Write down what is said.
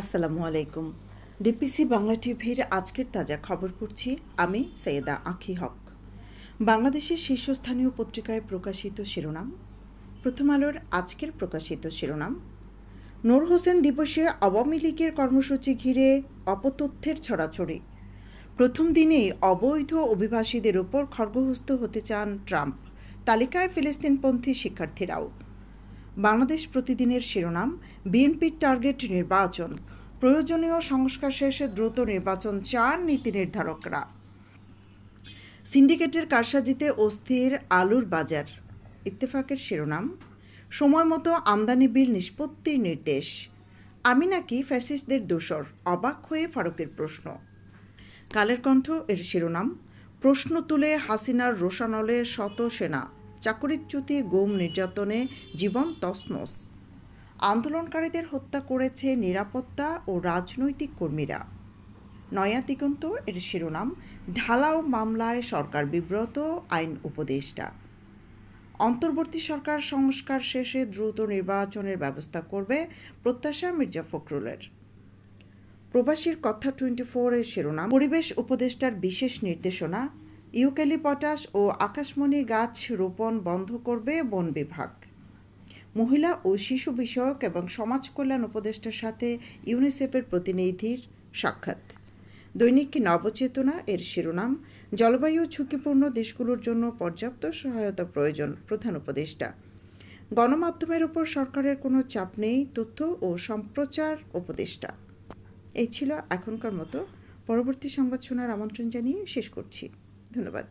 আসসালামু আলাইকুম। ডিপিসি বাংলা টিভির আজকের তাজা খবর পড়ছি আমি সৈয়দা আখি হক। বাংলাদেশের শীর্ষস্থানীয় পত্রিকায় প্রকাশিত শিরোনাম, প্রথম আলোর আজকের প্রকাশিত শিরোনাম, নূর হোসেন দিবসে আওয়ামী লীগের কর্মসূচি ঘিরে অপতথ্যের ছড়াছড়ি, প্রথম দিনেই অবৈধ অভিবাসীদের ওপর খর্গহস্ত হতে চান ট্রাম্প, তালিকায় ফিলিস্তিনপন্থী শিক্ষার্থীরাও। বাংলাদেশ প্রতিদিনের শিরোনাম, বিএনপির টার্গেট নির্বাচন, প্রয়োজনীয় সংস্কার শেষে দ্রুত নির্বাচন চান নীতি নির্ধারকরা। সিন্ডিকেটের কারসাজিতে অস্থির আলুর বাজার। ইত্তেফাকের শিরোনাম, সময় মতো আমদানি বিল নিষ্পত্তির নির্দেশ। আমি নাকি ফ্যাসিস্টদের দোসর অবাক হয়ে ফারুকের প্রশ্ন। কালের কণ্ঠ এর শিরোনাম, প্রশ্ন তুলে হাসিনার রোশানলে শত সেনা। চাকরিচ্যুতি গুম নির্যাতনে জীবন তসনস আন্দোলনকারীদের হত্যা করেছে নিরাপত্তা ও রাজনৈতিক কর্মীরা। নয়া দিগন্ত এর শিরোনাম, ঢালাও মামলায় সরকার বিব্রত, আইন উপদেষ্টা। অন্তর্বর্তী সরকার সংস্কার শেষে দ্রুত নির্বাচনের ব্যবস্থা করবে প্রত্যাশা মির্জা ফখরুলের। প্রবাসীর কথা টোয়েন্টি ফোরের শিরোনাম, পরিবেশ উপদেষ্টার বিশেষ নির্দেশনা ইউক্যালিপটাস ও আকাশমণি গাছ রোপণ বন্ধ করবে বন বিভাগ। মহিলা ও শিশু বিষয়ক এবং সমাজ কল্যাণ উপদেষ্টার সাথে ইউনিসেফের প্রতিনিধির সাক্ষাৎ। দৈনিক নবচেতনা এর শিরোনাম, জলবায়ু ঝুঁকিপূর্ণ দেশগুলোর জন্য পর্যাপ্ত সহায়তা প্রয়োজন, প্রধান উপদেষ্টা। গণমাধ্যমের উপর সরকারের কোনো চাপ নেই, তথ্য ও সম্প্রচার উপদেষ্টা। এই ছিল এখনকার মতো। পরবর্তী সংবাদ শোনার আমন্ত্রণ জানিয়ে শেষ করছি। ধন্যবাদ।